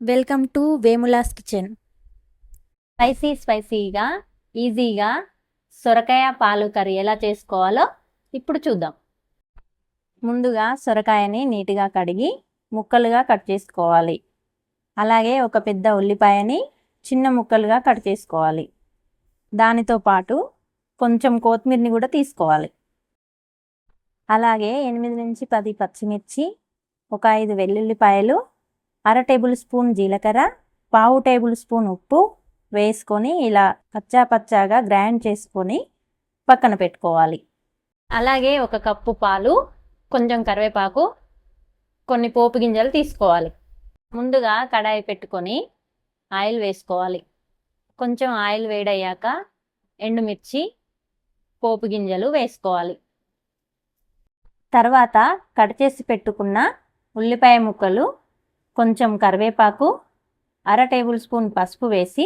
Welcome to Vemula's kitchen spicy స్పైసీగా ఈజీగా సొరకాయ పాలు కర్రీ ఎలా చేసుకోవాలో ఇప్పుడు చూద్దాం. ముందుగా సొరకాయని నీట్గా కడిగి ముక్కలుగా కట్ చేసుకోవాలి. అలాగే ఒక పెద్ద ఉల్లిపాయని చిన్న ముక్కలుగా కట్ చేసుకోవాలి. దానితో పాటు కొంచెం కొత్తిమీరని కూడా తీసుకోవాలి. అలాగే ఎనిమిది నుంచి పది పచ్చిమిర్చి ఒక ఐదు వెల్లుల్లిపాయలు అర టేబుల్ స్పూన్ జీలకర్ర పావు టేబుల్ స్పూన్ ఉప్పు వేసుకొని ఇలా పచ్చా పచ్చాగా గ్రైండ్ చేసుకొని పక్కన పెట్టుకోవాలి. అలాగే ఒక కప్పు పాలు కొంచెం కరివేపాకు కొన్ని పోపు గింజలు తీసుకోవాలి. ముందుగా కడాయి పెట్టుకొని ఆయిల్ వేసుకోవాలి. కొంచెం ఆయిల్ వేడయ్యాక ఎండుమిర్చి పోపు గింజలు వేసుకోవాలి. తర్వాత కట్ చేసి పెట్టుకున్న ఉల్లిపాయ ముక్కలు కొంచెం కరివేపాకు అర టేబుల్ స్పూన్ పసుపు వేసి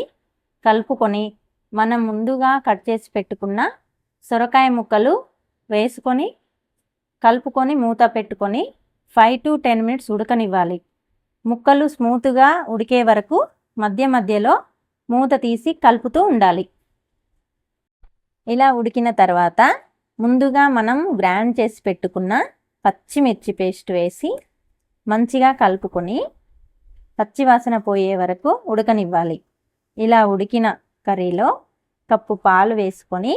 కలుపుకొని మనం ముందుగా కట్ చేసి పెట్టుకున్న సొరకాయ ముక్కలు వేసుకొని కలుపుకొని మూత పెట్టుకొని ఫైవ్ టు టెన్ మినిట్స్ ఉడకనివ్వాలి. ముక్కలు స్మూత్గా ఉడికే వరకు మధ్య మధ్యలో మూత తీసి కలుపుతూ ఉండాలి. ఇలా ఉడికిన తర్వాత ముందుగా మనం గ్రైండ్ చేసి పెట్టుకున్న పచ్చిమిర్చి పేస్ట్ వేసి మంచిగా కలుపుకొని పచ్చివాసన పోయే వరకు ఉడకనివ్వాలి. ఇలా ఉడికిన కర్రీలో కప్పు పాలు వేసుకొని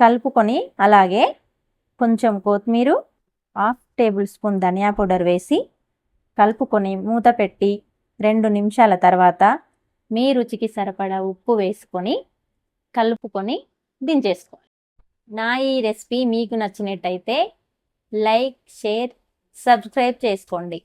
కలుపుకొని అలాగే కొంచెం కొత్తిమీర హాఫ్ టేబుల్ స్పూన్ ధనియా పౌడర్ వేసి కలుపుకొని మూత పెట్టి రెండు నిమిషాల తర్వాత మీ రుచికి సరిపడా ఉప్పు వేసుకొని కలుపుకొని దించేసుకోవాలి. నా ఈ రెసిపీ మీకు నచ్చినట్టయితే లైక్ షేర్ సబ్స్క్రైబ్ చేసుకోండి.